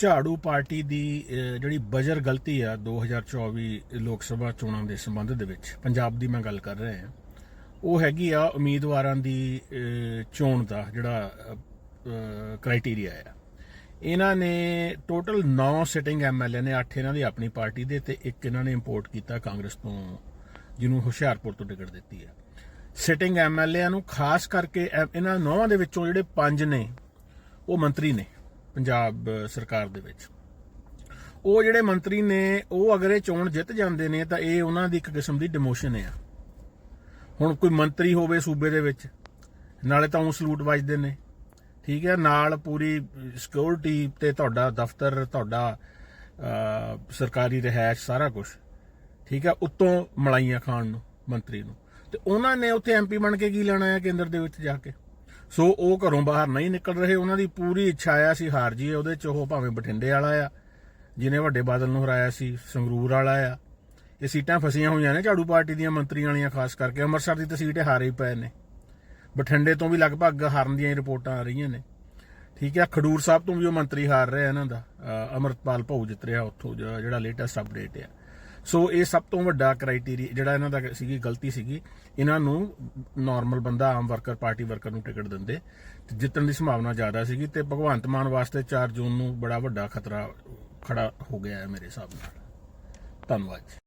ਝਾੜੂ ਪਾਰਟੀ ਦੀ ਜਿਹੜੀ ਬਜਰ ਗਲਤੀ ਆ 2024 ਲੋਕ ਸਭਾ ਚੋਣਾਂ ਦੇ ਸੰਬੰਧ ਦੇ ਵਿੱਚ, ਪੰਜਾਬ ਦੀ ਮੈਂ ਗੱਲ ਕਰ ਰਿਹਾ ਹਾਂ, ਉਹ ਹੈਗੀ ਆ ਉਮੀਦਵਾਰਾਂ ਦੀ ਚੋਣ ਦਾ ਜਿਹੜਾ ਕ੍ਰਾਈਟੇਰੀਆ ਆ। ਇਹਨਾਂ ਨੇ ਟੋਟਲ 9 ਸਿਟਿੰਗ ਐਮਐਲਏ ਨੇ 8 ਇਹਨਾਂ ਦੀ ਆਪਣੀ ਪਾਰਟੀ ਦੇ ਤੇ ਇੱਕ ਇਹਨਾਂ ਨੇ ਇੰਪੋਰਟ ਕੀਤਾ ਕਾਂਗਰਸ ਤੋਂ, ਜਿਹਨੂੰ ਹੁਸ਼ਿਆਰਪੁਰ ਤੋਂ ਟਿਕਟ ਦਿੱਤੀ ਹੈ ਸਿਟਿੰਗ ਐਮਐਲਏ ਨੂੰ ਖਾਸ ਕਰਕੇ ਇਹਨਾਂ ਨੌਵਾਂ ਦੇ ਵਿੱਚੋਂ ਜਿਹੜੇ ਪੰਜ ਨੇ, ਉਹ ਮੰਤਰੀ ਨੇ। ਪੰਜਾਬ ਸਰਕਾਰ ਦੇ ਵਿੱਚ। ਉਹ ਜਿਹੜੇ ਮੰਤਰੀ ਨੇ, ਉਹ ਅਗਰ ਇਹ ਚੋਣ ਜਿੱਤ ਜਾਂਦੇ ਨੇ, ਤਾਂ ਇਹ ਉਹਨਾਂ ਦੀ ਇੱਕ ਕਿਸਮ ਦੀ ਡਿਮੋਸ਼ਨ ਆ। ਹੁਣ ਕੋਈ ਮੰਤਰੀ ਹੋਵੇ ਸੂਬੇ ਦੇ ਵਿੱਚ, ਨਾਲੇ ਤਾਂ ਉਹ ਸਲੂਟ ਵੱਜਦੇ ਨੇ। ਠੀਕ ਹੈ, ਨਾਲ ਪੂਰੀ ਸਿਕਿਉਰਿਟੀ ਤੇ ਤੁਹਾਡਾ ਦਫ਼ਤਰ, ਤੁਹਾਡਾ ਸਰਕਾਰੀ ਰਿਹਾਇਸ਼, ਸਾਰਾ ਕੁਝ ਠੀਕ ਹੈ, ਉੱਤੋਂ ਮਲਾਈਆਂ ਖਾਣ ਨੂੰ, ਮੰਤਰੀ ਨੂੰ। ਤੇ ਉਹਨਾਂ ਨੇ ਉੱਥੇ ਐਮਪੀ ਬਣ ਕੇ ਕੀ ਲੈਣਾ ਹੈ ਕੇਂਦਰ ਦੇ ਵਿੱਚ ਜਾ ਕੇ? ਸੋ ਉਹ ਘਰੋਂ ਬਾਹਰ ਨਹੀਂ ਨਿਕਲ ਰਹੇ। ਉਹਨਾਂ ਦੀ ਪੂਰੀ ਇੱਛਾ ਆ ਸੀ ਹਾਰ ਜੀਏ। ਉਹਦੇ ਚ ਉਹ ਭਾਵੇਂ ਬਠਿੰਡੇ ਵਾਲਾ ਆ ਜਿਹਨੇ ਵੱਡੇ ਬਾਦਲ ਨੂੰ ਹਰਾਇਆ ਸੀ ਸੰਗਰੂਰ ਵਾਲਾ ਆ। ਇਹ ਸੀਟਾਂ ਫਸੀਆਂ ਹੋਈਆਂ ਨੇ ਝਾੜੂ ਪਾਰਟੀ ਦੀਆਂ ਮੰਤਰੀਆਂ ਵਾਲੀਆਂ ਖਾਸ ਕਰਕੇ ਅੰਮ੍ਰਿਤਸਰ ਦੀ ਤਾਂ ਸੀਟ ਇਹ ਹਾਰੇ ਹੀ ਪਏ ਨੇ। ਬਠਿੰਡੇ ਤੋਂ ਵੀ ਲਗਭਗ ਹਾਰਨ ਦੀਆਂ ਰਿਪੋਰਟਾਂ ਆ ਰਹੀਆਂ ਨੇ। ਠੀਕ ਹੈ ਖਡੂਰ ਸਾਹਿਬ ਤੋਂ ਵੀ ਉਹ ਮੰਤਰੀ ਹਾਰ ਰਿਹਾ ਇਹਨਾਂ ਦਾ। ਅ, ਅਮਰਤਪਾਲ ਭੌ ਜਿੱਤ ਰਿਹਾ ਉੱਥੋਂ ਜਿਹੜਾ ਲੇਟੈਸਟ ਅਪਡੇਟ ਆ। ਸੋ ਇਹ ਸਭ ਤੋਂ ਵੱਡਾ ਕ੍ਰਾਈਟੇਰੀਆ ਜਿਹੜਾ ਇਹਨਾਂ ਦਾ ਸੀਗੀ, ਗਲਤੀ ਸੀਗੀ। ਇਹਨਾਂ ਨੂੰ ਨਾਰਮਲ ਬੰਦਾ, ਆਮ ਵਰਕਰ ਪਾਰਟੀ ਵਰਕਰ ਨੂੰ ਟਿਕਟ ਦਿੰਦੇ। ਤੇ ਜਿੱਤਣ ਦੀ ਸੰਭਾਵਨਾ ਜ਼ਿਆਦਾ ਸੀਗੀ ਤੇ ਭਗਵੰਤ ਮਾਨ ਵਾਸਤੇ 4 ਜੂਨ ਨੂੰ ਬੜਾ ਵੱਡਾ ਖਤਰਾ ਖੜਾ ਹੋ ਗਿਆ ਹੈ ਮੇਰੇ ਹਿਸਾਬ ਨਾਲ। ਧੰਨਵਾਦ ਜੀ।